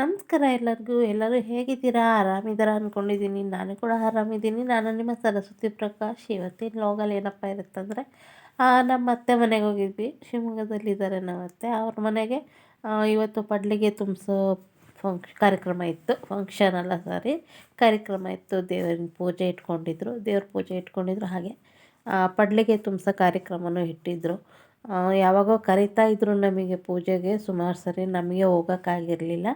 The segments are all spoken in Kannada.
ನಮಸ್ಕಾರ ಎಲ್ಲರಿಗೂ. ಎಲ್ಲರೂ ಹೇಗಿದ್ದೀರಾ? ಆರಾಮಿದ್ದೀರಾ ಅಂದ್ಕೊಂಡಿದ್ದೀನಿ ನಾನು ಕೂಡ ಆರಾಮಿದ್ದೀನಿ. ನಾನು ನಿಮ್ಮ ಸರಸ್ವತಿ ಪ್ರಕಾಶ್. ಇವತ್ತಿನ ಲೋಗಲ್ಲಿ ಏನಪ್ಪ ಇರುತ್ತಂದರೆ ನಮ್ಮ ಅತ್ತೆ ಮನೆಗೆ ಹೋಗಿದ್ವಿ. ಶಿವಮೊಗ್ಗದಲ್ಲಿದ್ದಾರೆ ನಮ್ಮ ಅತ್ತೆ. ಅವ್ರ ಮನೆಗೆ ಇವತ್ತು ಪಡ್ಲಿಗೆ ತುಂಬಿಸೋ ಫಂಕ್ಷ ಕಾರ್ಯಕ್ರಮ ಇತ್ತು. ಫಂಕ್ಷನ್ ಅಲ್ಲ ಸಾರಿ ಕಾರ್ಯಕ್ರಮ ಇತ್ತು. ದೇವರಿನ ಪೂಜೆ ಇಟ್ಕೊಂಡಿದ್ರು. ದೇವ್ರ ಪೂಜೆ ಇಟ್ಕೊಂಡಿದ್ರು. ಹಾಗೆ ಪಡ್ಲಿಗೆ ತುಂಬಿಸೋ ಕಾರ್ಯಕ್ರಮನೂ ಇಟ್ಟಿದ್ದರು ಯಾವಾಗೋ ಕರಿತಾ ಇದ್ರು ನಮಗೆ ಪೂಜೆಗೆ. ಸುಮಾರು ಸರಿ ನಮಗೆ ಹೋಗೋಕ್ಕಾಗಿರಲಿಲ್ಲ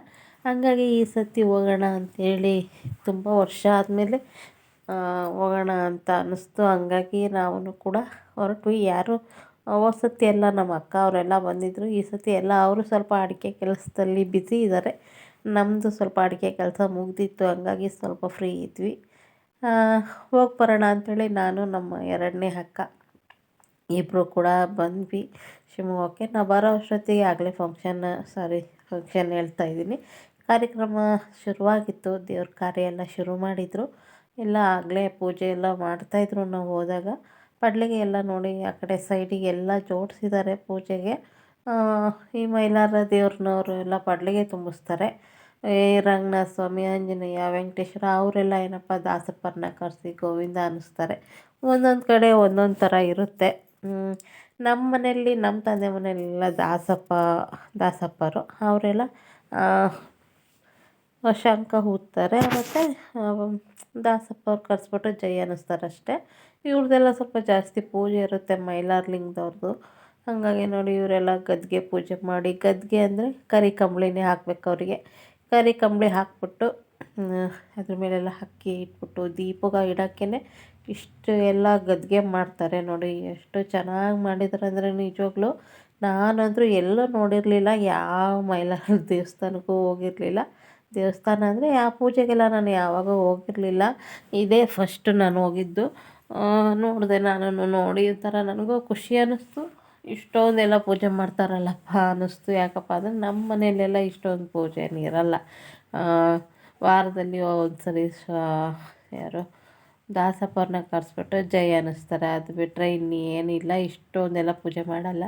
ಹಾಗಾಗಿ ಈ ಸತಿ ಹೋಗೋಣ ಅಂಥೇಳಿ ತುಂಬ ವರ್ಷ ಆದಮೇಲೆ ಹೋಗೋಣ ಅಂತ ಅನ್ನಿಸ್ತು. ಹಂಗಾಗಿ ನಾವು ಕೂಡ ಹೊರಟ್ವಿ. ಯಾರು ಹೋದ ಸತಿ ಎಲ್ಲ ನಮ್ಮ ಅಕ್ಕ ಅವರೆಲ್ಲ ಬಂದಿದ್ದರು ಈ ಸರ್ತಿ ಎಲ್ಲ ಅವರು ಸ್ವಲ್ಪ ಅಡಿಕೆ ಕೆಲಸದಲ್ಲಿ ಬ್ಯುಸಿ ಇದ್ದಾರೆ ನಮ್ಮದು ಸ್ವಲ್ಪ ಅಡಿಕೆ ಕೆಲಸ ಮುಗಿದಿತ್ತು. ಹಂಗಾಗಿ ಸ್ವಲ್ಪ ಫ್ರೀ ಇದ್ವಿ. ಹೋಗಿ ಬರೋಣ ಅಂಥೇಳಿ ನಾನು, ನಮ್ಮ ಎರಡನೇ ಅಕ್ಕ ಇಬ್ಬರು ಕೂಡ ಬಂದ್ವಿ ಶಿವಮೊಗ್ಗಕ್ಕೆ. ನಾವು ಬರೋ ಅಷ್ಟೊತ್ತಿಗೆ ಆಗಲೇ ಫಂಕ್ಷನ್ ಸಾರಿ ಫಂಕ್ಷನ್ ಹೇಳ್ತಾ ಇದ್ದೀನಿ. ಕಾರ್ಯಕ್ರಮ ಶುರುವಾಗಿತ್ತು. ದೇವ್ರ ಕಾರ್ಯ ಎಲ್ಲ ಶುರು ಮಾಡಿದರು. ಎಲ್ಲ ಆಗಲೇ ಪೂಜೆ ಎಲ್ಲ ಮಾಡ್ತಾಯಿದ್ರು ನಾವು ಹೋದಾಗ. ಪಡ್ಲಿಗೆ ಎಲ್ಲ ನೋಡಿ ಆ ಕಡೆ ಸೈಡಿಗೆ ಎಲ್ಲ ಜೋಡಿಸಿದ್ದಾರೆ ಪೂಜೆಗೆ. ಈ ಮೈಲಾರ ದೇವ್ರನ್ನವರು ಎಲ್ಲ ಪಡ್ಲಿಗೆ ತುಂಬಿಸ್ತಾರೆ. ಈ ರಂಗನಾಥ ಸ್ವಾಮಿ, ಆಂಜನೇಯ, ವೆಂಕಟೇಶ್ವರ ಅವರೆಲ್ಲ ಏನಪ್ಪ ದಾಸಪ್ಪರನ್ನ ಕರೆಸಿ ಗೋವಿಂದ ಅನ್ನಿಸ್ತಾರೆ. ಒಂದೊಂದು ಕಡೆ ಒಂದೊಂದು ಥರ ಇರುತ್ತೆ. ನಮ್ಮ ಮನೆಯಲ್ಲಿ ನಮ್ಮ ತಂದೆ ಮನೆಯಲ್ಲೆಲ್ಲ ದಾಸಪ್ಪ, ದಾಸಪ್ಪರು, ಅವರೆಲ್ಲ ಶಂಖ ಊದ್ತಾರೆ ಮತ್ತು ದಾಸಪ್ಪ ಅವ್ರು ಕರೆಸ್ಬಿಟ್ಟು ಜೈ ಅನ್ನಿಸ್ತಾರೆ ಅಷ್ಟೇ. ಇವ್ರದ್ದೆಲ್ಲ ಸ್ವಲ್ಪ ಜಾಸ್ತಿ ಪೂಜೆ ಇರುತ್ತೆ ಮೈಲಾರಲಿಂಗದವ್ರದ್ದು ಹಾಗಾಗಿ ನೋಡಿ ಇವರೆಲ್ಲ ಗದ್ದಿಗೆ ಪೂಜೆ ಮಾಡಿ, ಗದ್ಗೆ ಅಂದರೆ ಕರಿ ಕಂಬಳಿನೇ ಹಾಕ್ಬೇಕು ಅವರಿಗೆ. ಕರಿ ಕಂಬಳಿ ಹಾಕ್ಬಿಟ್ಟು ಅದ್ರ ಮೇಲೆಲ್ಲ ಅಕ್ಕಿ ಇಟ್ಬಿಟ್ಟು ದೀಪಗ ಇಡೋಕ್ಕೇ ಇಷ್ಟು ಎಲ್ಲ ಗದ್ದಿಗೆ ಮಾಡ್ತಾರೆ ನೋಡಿ. ಎಷ್ಟು ಚೆನ್ನಾಗಿ ಮಾಡಿದ್ದಾರೆ ಅಂದರೆ ನಿಜವಾಗ್ಲೂ ನಾನಂತೂ ಎಲ್ಲೂ ನೋಡಿರಲಿಲ್ಲ, ಯಾವ ಮೈಲಾರ ದೇವಸ್ಥಾನಕ್ಕೂ ಹೋಗಿರಲಿಲ್ಲ. ದೇವಸ್ಥಾನ ಅಂದರೆ ಆ ಪೂಜೆಗೆಲ್ಲ ನಾನು ಯಾವಾಗ ಹೋಗಿರಲಿಲ್ಲ. ಇದೇ ಫಸ್ಟ್ ನಾನು ಹೋಗಿದ್ದು. ನೋಡಿದೆ ನಾನು ನೋಡಿ ಒಂಥರ ನನಗೂ ಖುಷಿ ಅನ್ನಿಸ್ತು. ಇಷ್ಟೊಂದೆಲ್ಲ ಪೂಜೆ ಮಾಡ್ತಾರಲ್ಲಪ್ಪ ಅನ್ನಿಸ್ತು. ಯಾಕಪ್ಪ ಅಂದರೆ ನಮ್ಮ ಮನೆಯಲ್ಲೆಲ್ಲ ಇಷ್ಟೊಂದು ಪೂಜೆ ಇರಲ್ಲ ವಾರದಲ್ಲಿ ಒಂದ್ಸರಿ ಯಾರು ದಾಸಪ್ಪವ್ರನ್ನ ಕರೆಸ್ಬಿಟ್ಟು ಜೈ ಅನ್ನಿಸ್ತಾರೆ. ಅದು ಬಿಟ್ಟರೆ ಇನ್ನೇನಿಲ್ಲ. ಇಷ್ಟೊಂದೆಲ್ಲ ಪೂಜೆ ಮಾಡಲ್ಲ.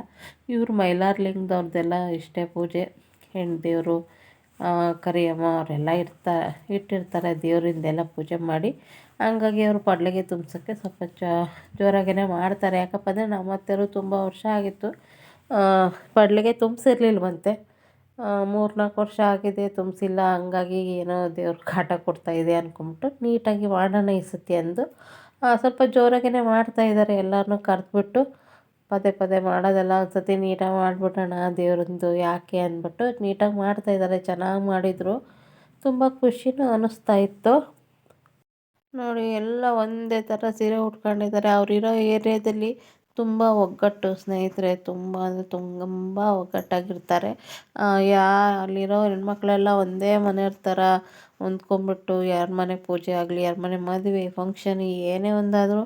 ಇವರು ಮೈಲಾರಲಿಂಗದವ್ರದ್ದೆಲ್ಲ ಇಷ್ಟೇ ಪೂಜೆ. ಹೆಣ್ಣು ದೇವರು ಕರಿಯಮ್ಮ, ಅವರೆಲ್ಲ ಇರ್ತಾ, ಇಟ್ಟಿರ್ತಾರೆ, ದೇವರಿಂದೆಲ್ಲ ಪೂಜೆ ಮಾಡಿ. ಹಂಗಾಗಿ ಅವರು ಪಡ್ಲಿಗೆ ತುಂಬಿಸೋಕ್ಕೆ ಸ್ವಲ್ಪ ಜೋರಾಗೇ ಮಾಡ್ತಾರೆ. ಯಾಕಪ್ಪ ಅಂದರೆ ನಮ್ಮ ಅತ್ತೆಯರು ತುಂಬ ವರ್ಷ ಆಗಿತ್ತು. ಪಡ್ಲಿಗೆ ತುಂಬಿಸಿರ್ಲಿಲ್ವಂತೆ. ಮೂರು ನಾಲ್ಕು ವರ್ಷ ಆಗಿದೆ, ತುಂಬಿಸಿಲ್ಲ. ಹಂಗಾಗಿ ಏನೋ ದೇವ್ರ ಕಾಟ ಕೊಡ್ತಾಯಿದೆ ಅಂದ್ಕೊಂಬಿಟ್ಟು ನೀಟಾಗಿ ಮಾಡೋಣ ಈ ಸತಿ ಅಂದು ಸ್ವಲ್ಪ ಜೋರಾಗೇ ಮಾಡ್ತಾಯಿದ್ದಾರೆ ಎಲ್ಲರನ್ನೂ ಕರೆದ್ಬಿಟ್ಟು ಪದೇ ಪದೇ ಮಾಡೋದೆಲ್ಲ ಒಂದು ನೀಟಾಗಿ ಮಾಡಿಬಿಡೋಣ ದೇವ್ರದ್ದು ಯಾಕೆ ಅಂದ್ಬಿಟ್ಟು ನೀಟಾಗಿ ಮಾಡ್ತಾಯಿದ್ದಾರೆ ಚೆನ್ನಾಗಿ ಮಾಡಿದರು. ತುಂಬ ಖುಷಿನೂ ಅನ್ನಿಸ್ತಾ ಇತ್ತು. ನೋಡಿ, ಎಲ್ಲ ಒಂದೇ ಥರ ಸೀರೆ ಉಟ್ಕೊಂಡಿದ್ದಾರೆ. ಅವರಿರೋ ಏರಿಯಾದಲ್ಲಿ ತುಂಬ ಒಗ್ಗಟ್ಟು ಸ್ನೇಹಿತರೆ, ತುಂಬ ಅಂದರೆ ತುಂಬ ಒಗ್ಗಟ್ಟಾಗಿರ್ತಾರೆ. ಯಾ, ಅಲ್ಲಿರೋ ಹೆಣ್ಮಕ್ಳೆಲ್ಲ ಒಂದೇ ಮನೆಯವ್ರ ಥರ ಹೊಂದ್ಕೊಂಬಿಟ್ಟು ಯಾರ ಮನೆ ಪೂಜೆ ಆಗಲಿ, ಯಾರ ಮನೆ ಮದುವೆ ಫಂಕ್ಷನ್ ಏನೇ ಒಂದಾದರೂ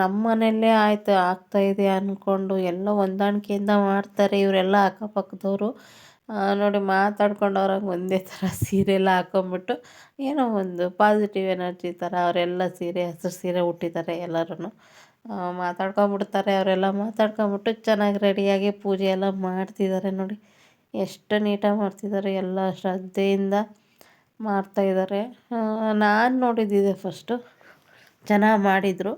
ನಮ್ಮ ಮನೆಯಲ್ಲೇ ಆಯ್ತು ಆಗ್ತಾಯಿದೆ ಅಂದ್ಕೊಂಡು ಎಲ್ಲ ಹೊಂದಾಣಿಕೆಯಿಂದ ಮಾಡ್ತಾರೆ ಇವರೆಲ್ಲ ಅಕ್ಕಪಕ್ಕದವರು. ನೋಡಿ ಮಾತಾಡ್ಕೊಂಡು ಅವ್ರಂಗೆ ಒಂದೇ ಥರ ಸೀರೆ ಎಲ್ಲ ಹಾಕ್ಕೊಂಬಿಟ್ಟು ಏನೋ ಒಂದು ಪಾಸಿಟಿವ್ ಎನರ್ಜಿ ಥರ ಅವರೆಲ್ಲ ಸೀರೆ, ಹಸಿರು ಸೀರೆ ಉಟ್ಟಿದ್ದಾರೆ ಎಲ್ಲರೂ ಮಾತಾಡ್ಕೊಂಬಿಡ್ತಾರೆ ಅವರೆಲ್ಲ ಮಾತಾಡ್ಕೊಂಬಿಟ್ಟು ಚೆನ್ನಾಗಿ ರೆಡಿಯಾಗಿ ಪೂಜೆ ಎಲ್ಲ ಮಾಡ್ತಿದ್ದಾರೆ ನೋಡಿ. ಎಷ್ಟು ನೀಟಾಗಿ ಮಾಡ್ತಿದ್ದಾರೆ, ಎಲ್ಲ ಶ್ರದ್ಧೆಯಿಂದ ಮಾಡ್ತಾಯಿದ್ದಾರೆ ನಾನು ನೋಡಿದ್ದಿದೆ ಫಸ್ಟು ಚೆನ್ನಾಗಿ ಮಾಡಿದರು.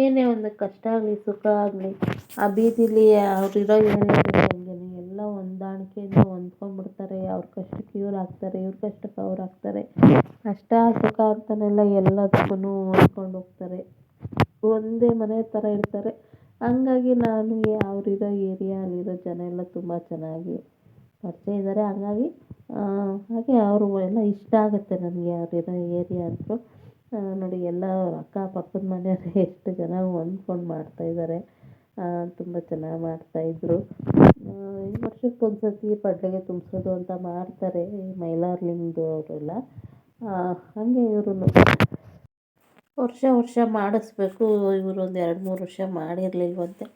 ಏನೇ ಒಂದು ಕಷ್ಟ ಆಗಲಿ, ಸುಖ ಆಗಲಿ, ಆ ಬೀದಿಲಿ ಅವರಿರೋ ಏನೇ ಎಲ್ಲ ಹೊಂದಾಣಿಕೆಯಿಂದ ಹೊಂದ್ಕೊಂಡ್ಬಿಡ್ತಾರೆ. ಅವ್ರ ಕಷ್ಟಕ್ಕೆ ಇವ್ರು ಆಗ್ತಾರೆ, ಇವ್ರ ಕಷ್ಟಕ್ಕೆ ಅವ್ರು ಆಗ್ತಾರೆ. ಕಷ್ಟ ಸುಖ ಅಂತನೆಲ್ಲ ಎಲ್ಲದಕ್ಕೂ ಹೊಂದ್ಕೊಂಡು ಹೋಗ್ತಾರೆ. ಒಂದೇ ಮನೆ ಥರ ಇರ್ತಾರೆ. ಹಂಗಾಗಿ ನನಗೆ ಅವರಿರೋ ಏರಿಯಾ, ಅಲ್ಲಿರೋ ಜನ ಎಲ್ಲ ತುಂಬ ಚೆನ್ನಾಗಿ ಪರಿಚಯ ಇದ್ದಾರೆ ಹಂಗಾಗಿ ಹಾಗೆ ಅವರು ಎಲ್ಲ ಇಷ್ಟ ಆಗುತ್ತೆ ನನಗೆ ಅವರಿರೋ ಏರಿಯಾ ಅಂತೂ. ನೋಡಿ ಎಲ್ಲ ಅಕ್ಕಪಕ್ಕದ ಮನೆಯವ್ರು ಎಷ್ಟು ಜನ ಹೊಂದ್ಕೊಂಡು ಮಾಡ್ತಾಯಿದ್ದಾರೆ ತುಂಬ ಚೆನ್ನಾಗಿ ಮಾಡ್ತಾಯಿದ್ರು ಈ ವರ್ಷಕ್ಕೆ ಒಂದು ಸರ್ತಿ ಪಡ್ಡೆಗೆ ತುಂಬಿಸೋದು ಅಂತ ಮಾಡ್ತಾರೆ, ಈ ಮೈಲಾರಲಿಂಗದು ಅವರೆಲ್ಲ ಹಾಗೆ ಇವರು ವರ್ಷ ವರ್ಷ ಮಾಡಿಸ್ಬೇಕು. ಇವರು ಒಂದು ಎರಡು ಮೂರು ವರ್ಷ ಮಾಡಿರಲಿಲ್ವಂತೆ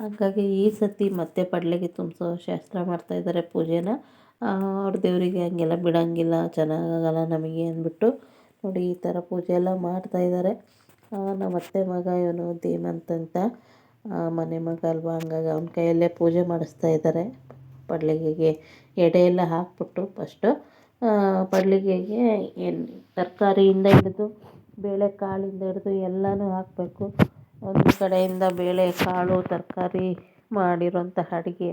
ಹಾಗಾಗಿ ಈ ಸತಿ ಮತ್ತೆ ಪಡ್ಲಿಗೆ ತುಂಬಿಸೋ ಶಾಸ್ತ್ರ ಮಾಡ್ತಾಯಿದ್ದಾರೆ ಪೂಜೆನ. ಅವ್ರ ದೇವರಿಗೆ ಹಂಗೆಲ್ಲ ಬಿಡೋಂಗಿಲ್ಲ ಚೆನ್ನಾಗಾಗಲ್ಲ ನಮಗೆ ಅಂದ್ಬಿಟ್ಟು ನೋಡಿ ಈ ಥರ ಪೂಜೆ ಎಲ್ಲ ಮಾಡ್ತಾಯಿದ್ದಾರೆ ನಮ್ಮ ಅತ್ತೆ ಮಗ ಇವನು ಧೀಮಂತ ಅಂತ. ಮನೆ ಮಗ ಅಲ್ವಾ? ಹಂಗಾಗಿ ಅವನ ಕೈಯಲ್ಲೇ ಪೂಜೆ ಮಾಡಿಸ್ತಾ ಇದ್ದಾರೆ ಪಡ್ಲಿಗೆಗೆ ಎಡೆ ಎಲ್ಲ ಹಾಕ್ಬಿಟ್ಟು ಫಸ್ಟು ಪಡ್ಲಿಗೆಗೆ ಏನು ತರಕಾರಿಯಿಂದ ಹಿಡಿದು ಬೇಳೆಕಾಳಿಂದ ಹಿಡಿದು ಎಲ್ಲನೂ ಹಾಕಬೇಕು. ಒಂದು ಕಡೆಯಿಂದ ಬೇಳೆ, ಕಾಳು, ತರಕಾರಿ ಮಾಡಿರೋಂಥ ಅಡುಗೆ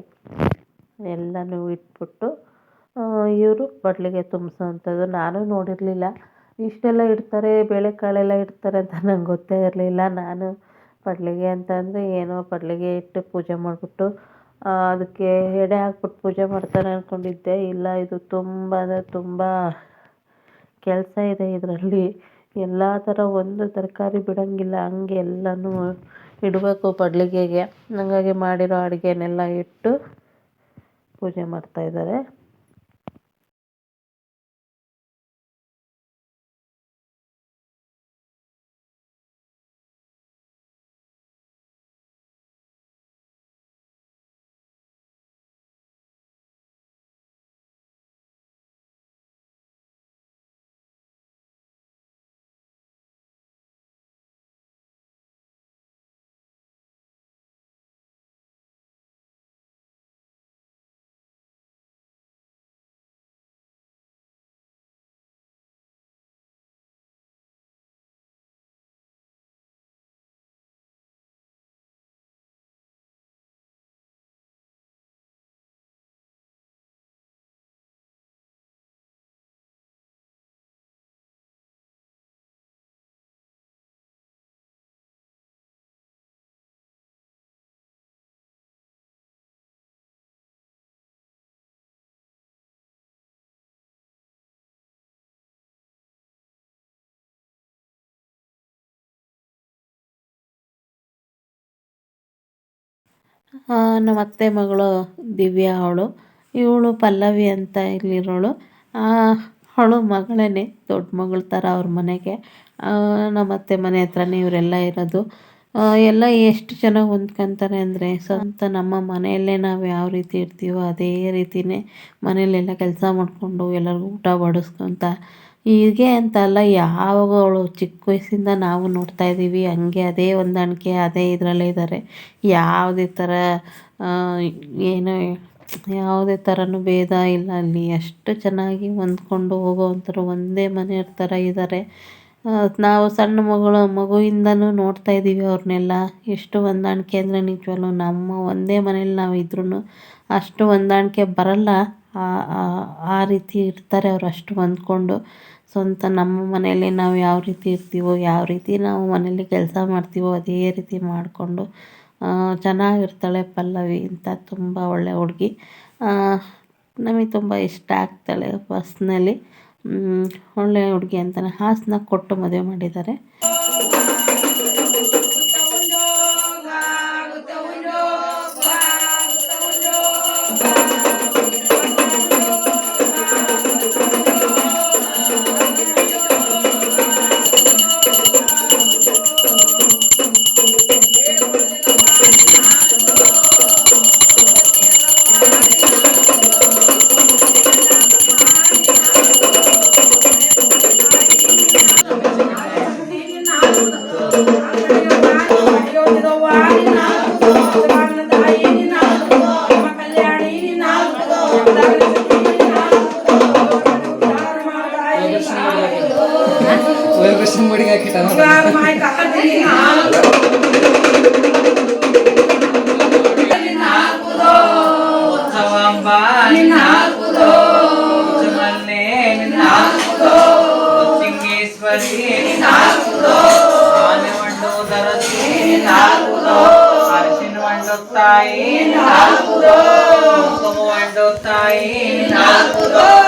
ಎಲ್ಲನೂ ಇಟ್ಬಿಟ್ಟು ಇವರು ಬಟ್ಲಿಗೆ ತುಂಬಿಸೋವಂಥದ್ದು. ನಾನು ನೋಡಿರಲಿಲ್ಲ. ಇಷ್ಟೆಲ್ಲ ಇಡ್ತಾರೆ, ಬೇಳೆಕಾಳೆಲ್ಲ ಇಡ್ತಾರೆ ಅಂತ ನಂಗೆ ಗೊತ್ತೇ ಇರಲಿಲ್ಲ. ನಾನು ಪಡ್ಲಿಗೆ ಅಂತಂದರೆ ಏನೋ ಪಡ್ಲಿಗೆ ಇಟ್ಟು ಪೂಜೆ ಮಾಡಿಬಿಟ್ಟು ಅದಕ್ಕೆ ಎಡೆ ಹಾಕ್ಬಿಟ್ಟು ಪೂಜೆ ಮಾಡ್ತಾರೆ ಅಂದ್ಕೊಂಡಿದ್ದೆ ಇಲ್ಲ, ಇದು ತುಂಬ ಅಂದರೆ ತುಂಬ ಕೆಲಸ ಇದೆ ಇದರಲ್ಲಿ. ಎಲ್ಲ ಥರ ಒಂದು ತರಕಾರಿ ಬಿಡೋಂಗಿಲ್ಲ. ಹಂಗೆ ಎಲ್ಲನೂ ಇಡಬೇಕು ಪಡ್ಲಿಗೆಗೆ. ಹಾಗಾಗಿ ಮಾಡಿರೋ ಅಡುಗೆನೆಲ್ಲ ಇಟ್ಟು ಪೂಜೆ ಮಾಡ್ತಾಯಿದ್ದಾರೆ ನಮ್ಮ ಅತ್ತೆ ಮಗಳು ದಿವ್ಯಾ ಅವಳು, ಇವಳು ಪಲ್ಲವಿ ಅಂತ ಇಲ್ಲಿರೋಳು. ಅವಳು ಮಗಳೇ ದೊಡ್ಡ ಮಗಳ ಥರ ಅವ್ರ ಮನೆಗೆ. ನಮ್ಮ ಅತ್ತೆ ಮನೆ ಹತ್ರನೇ ಇವರೆಲ್ಲ ಇರೋದು. ಎಲ್ಲ ಎಷ್ಟು ಚೆನ್ನಾಗಿ ಹೊಂದ್ಕೊಂತಾರೆ ಅಂದರೆ ಸ್ವಂತ ನಮ್ಮ ಮನೆಯಲ್ಲೇ ನಾವು ಯಾವ ರೀತಿ ಇರ್ತೀವೋ ಅದೇ ರೀತಿಯೇ ಮನೆಯಲ್ಲೆಲ್ಲ ಕೆಲಸ ಮಾಡಿಕೊಂಡು ಎಲ್ಲರಿಗೂ ಊಟ ಬಡಿಸ್ಕೊತ ಹೀಗೆ ಅಂತ ಅಲ್ಲ ಯಾವಾಗ ಅವಳು ಚಿಕ್ಕ ವಯಸ್ಸಿಂದ ನಾವು ನೋಡ್ತಾ ಇದ್ದೀವಿ. ಹಂಗೆ ಅದೇ ಹೊಂದಾಣಿಕೆ, ಅದೇ ಇದರಲ್ಲೇ ಇದ್ದಾರೆ. ಯಾವುದೇ ಥರ ಏನು, ಯಾವುದೇ ಥರನೂ ಭೇದ ಇಲ್ಲ. ಅಲ್ಲಿ ಅಷ್ಟು ಚೆನ್ನಾಗಿ ಹೊಂದ್ಕೊಂಡು ಹೋಗೋವಂಥರು ಒಂದೇ ಮನೆಯವ್ರ ಥರ ಇದ್ದಾರೆ. ನಾವು ಸಣ್ಣ ಮಗಳು, ಮಗುವಿಂದನೂ ನೋಡ್ತಾ ಇದ್ದೀವಿ ಅವ್ರನ್ನೆಲ್ಲ. ಎಷ್ಟು ಹೊಂದಾಣಿಕೆ ಅಂದರೆ ನಿಜವಾಗ್ಲೂ ನಮ್ಮ ಒಂದೇ ಮನೇಲಿ ನಾವು ಇದ್ರೂ ಅಷ್ಟು ಹೊಂದಾಣಿಕೆ ಬರೋಲ್ಲ. ಆ ರೀತಿ ಇರ್ತಾರೆ ಅವ್ರು ಅಷ್ಟು ಹೊಂದ್ಕೊಂಡು. ಸ್ವಂತ ನಮ್ಮ ಮನೆಯಲ್ಲಿ ನಾವು ಯಾವ ರೀತಿ ಇರ್ತೀವೋ, ಯಾವ ರೀತಿ ನಾವು ಮನೆಯಲ್ಲಿ ಕೆಲಸ ಮಾಡ್ತೀವೋ ಅದೇ ರೀತಿ ಮಾಡಿಕೊಂಡು ಚೆನ್ನಾಗಿರ್ತಾಳೆ ಪಲ್ಲವಿ ಅಂತ ತುಂಬ ಒಳ್ಳೆ ಹುಡುಗಿ. ನಮಗೆ ತುಂಬ ಇಷ್ಟ ಆಗ್ತಾಳೆ ಪರ್ಸ್ನಲಿ ಒಳ್ಳೆಯ ಹುಡುಗಿ ಅಂತಲೇ ಹಾಸನ ಕೊಟ್ಟು ಮದುವೆ ಮಾಡಿದ್ದಾರೆ. Como é do Taim. Naturo.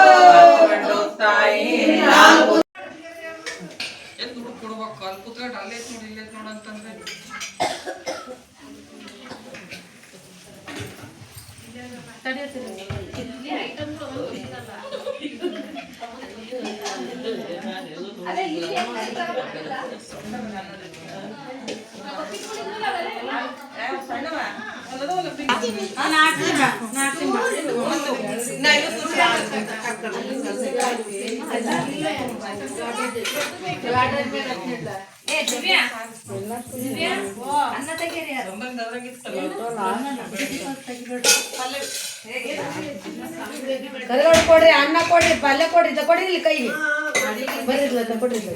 ಕರ್ಗಳು ಕೊಡ್ರಿ ಅನ್ನ ಕೊಡ್ರಿ ಪಲ್ಯ ಕೊಡ್ರಿ ಕೊಡಿರ್ಲಿ ಕೈಗೆ. ಬರೀರ್ಲ ಕೊಡಿರ್ಲಿ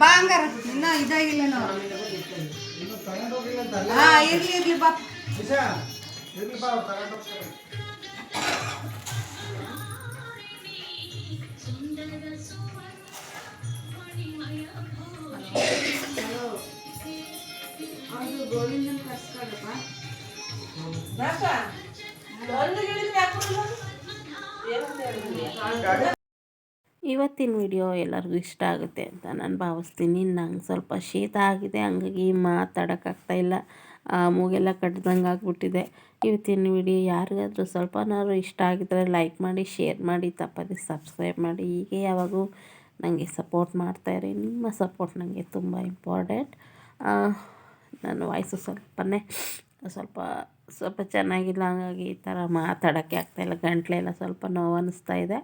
ಬಾ ಹಂಗಾರ. ಇನ್ನ ಇದಾಗಿಲ್ಲ ನಾವು ಹಾ ಇರ್ಲಿ ಇರ್ಲಿ ಬಾ. ಇವತ್ತಿನ ವಿಡಿಯೋ ಎಲ್ಲರಿಗೂ ಇಷ್ಟ ಆಗುತ್ತೆ ಅಂತ ನಾನು ಭಾವಿಸ್ತೀನಿ. ನಂಗೆ ಸ್ವಲ್ಪ ಶೀತ ಆಗಿದೆ, ಹಂಗಾಗಿ ಮಾತಾಡೋಕ್ಕಾಗ್ತಾಯಿಲ್ಲ ಮೂಗೆಲ್ಲ ಕಟ್ಟಿದಂಗೆ ಆಗಿಬಿಟ್ಟಿದೆ. ಇವತ್ತಿನ ವಿಡಿಯೋ ಯಾರಿಗಾದರೂ ಸ್ವಲ್ಪನಾದ್ರು ಇಷ್ಟ ಆಗಿದ್ರೆ ಲೈಕ್ ಮಾಡಿ, ಶೇರ್ ಮಾಡಿ, ತಪ್ಪದೆ ಸಬ್ಸ್ಕ್ರೈಬ್ ಮಾಡಿ. ಹೀಗೆ ಯಾವಾಗೂ ನನಗೆ ಸಪೋರ್ಟ್ ಮಾಡ್ತಾಯಿರಿ ನಿಮ್ಮ ಸಪೋರ್ಟ್ ನನಗೆ ತುಂಬ ಇಂಪಾರ್ಟೆಂಟ್. ನನ್ನ ವಾಯ್ಸು ಸ್ವಲ್ಪನೇ, ಸ್ವಲ್ಪ ಸ್ವಲ್ಪ ಚೆನ್ನಾಗಿಲ್ಲ, ಹಾಗಾಗಿ ಈ ಥರ ಮಾತಾಡೋಕ್ಕೆ ಆಗ್ತಾಯಿಲ್ಲ ಗಂಟ್ಲೆಲ್ಲ ಸ್ವಲ್ಪ ನೋವು ಅನ್ನಿಸ್ತಾ ಇದೆ.